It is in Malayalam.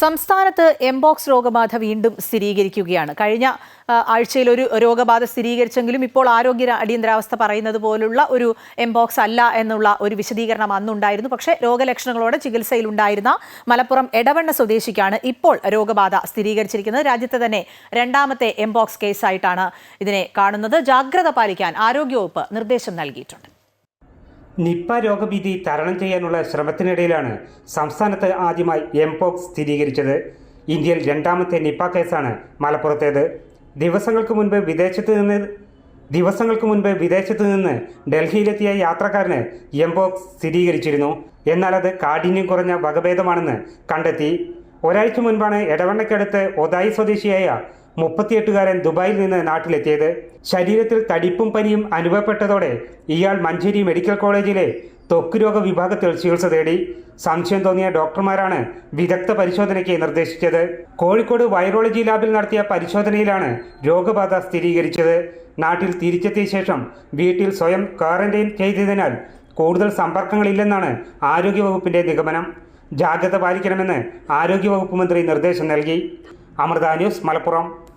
സംസ്ഥാനത്ത് എംബോക്സ് രോഗബാധ വീണ്ടും സ്ഥിരീകരിക്കുകയാണ്. കഴിഞ്ഞ ആഴ്ചയിൽ ഒരു രോഗബാധ സ്ഥിരീകരിച്ചെങ്കിലും ഇപ്പോൾ ആരോഗ്യ അടിയന്തരാവസ്ഥ പറയുന്നത് പോലുള്ള ഒരു എംബോക്സ് അല്ല എന്നുള്ള ഒരു വിശദീകരണം അന്നുണ്ടായിരുന്നു. പക്ഷേ രോഗലക്ഷണങ്ങളോടെ ചികിത്സയിലുണ്ടായിരുന്ന മലപ്പുറം എടവണ്ണ സ്വദേശിക്കാണ് ഇപ്പോൾ രോഗബാധ സ്ഥിരീകരിച്ചിരിക്കുന്നത്. രാജ്യത്തെ തന്നെ രണ്ടാമത്തെ എംബോക്സ് കേസായിട്ടാണ് ഇതിനെ കാണുന്നത്. ജാഗ്രത പാലിക്കാൻ ആരോഗ്യവകുപ്പ് നിർദ്ദേശം നൽകിയിട്ടുണ്ട്. നിപ്പ രോഗഭീതി തരണം ചെയ്യാനുള്ള ശ്രമത്തിനിടയിലാണ് സംസ്ഥാനത്ത് ആദ്യമായി എംപോക്സ് സ്ഥിരീകരിച്ചത്. ഇന്ത്യയിൽ രണ്ടാമത്തെ നിപ്പ കേസാണ് മലപ്പുറത്തേത്. ദിവസങ്ങൾക്ക് മുൻപ് വിദേശത്ത് നിന്ന് ദിവസങ്ങൾക്ക് മുൻപ് വിദേശത്ത് നിന്ന് ഡൽഹിയിലെത്തിയ യാത്രക്കാരന് എംപോക്സ് സ്ഥിരീകരിച്ചിരുന്നു. എന്നാൽ അത് കാഠിന്യം കുറഞ്ഞ വകഭേദമാണെന്ന് കണ്ടെത്തി. ഒരാഴ്ച മുൻപാണ് എടവണ്ണയ്ക്കടുത്ത് ഒതായി സ്വദേശിയായ മുപ്പത്തിയെട്ടുകാരൻ ദുബായിൽ നിന്ന് നാട്ടിലെത്തിയത്. ശരീരത്തിൽ തടിപ്പും പനിയും അനുഭവപ്പെട്ടതോടെ ഇയാൾ മഞ്ചേരി മെഡിക്കൽ കോളേജിലെ ത്വക്ക് രോഗ വിഭാഗത്തിൽ ചികിത്സ തേടി. സംശയം തോന്നിയ ഡോക്ടർമാരാണ് വിദഗ്ധ പരിശോധനയ്ക്ക് നിർദ്ദേശിച്ചത്. കോഴിക്കോട് വൈറോളജി ലാബിൽ നടത്തിയ പരിശോധനയിലാണ് രോഗബാധ സ്ഥിരീകരിച്ചത്. നാട്ടിൽ തിരിച്ചെത്തിയ ശേഷം വീട്ടിൽ സ്വയം ക്വാറന്റൈൻ ചെയ്തതിനാൽ കൂടുതൽ സമ്പർക്കങ്ങളില്ലെന്നാണ് ആരോഗ്യവകുപ്പിന്റെ നിഗമനം. ജാഗ്രത പാലിക്കണമെന്ന് ആരോഗ്യവകുപ്പ് മന്ത്രി നിർദ്ദേശം നൽകി. അമൃത ന്യൂസ് മലപ്പുറം.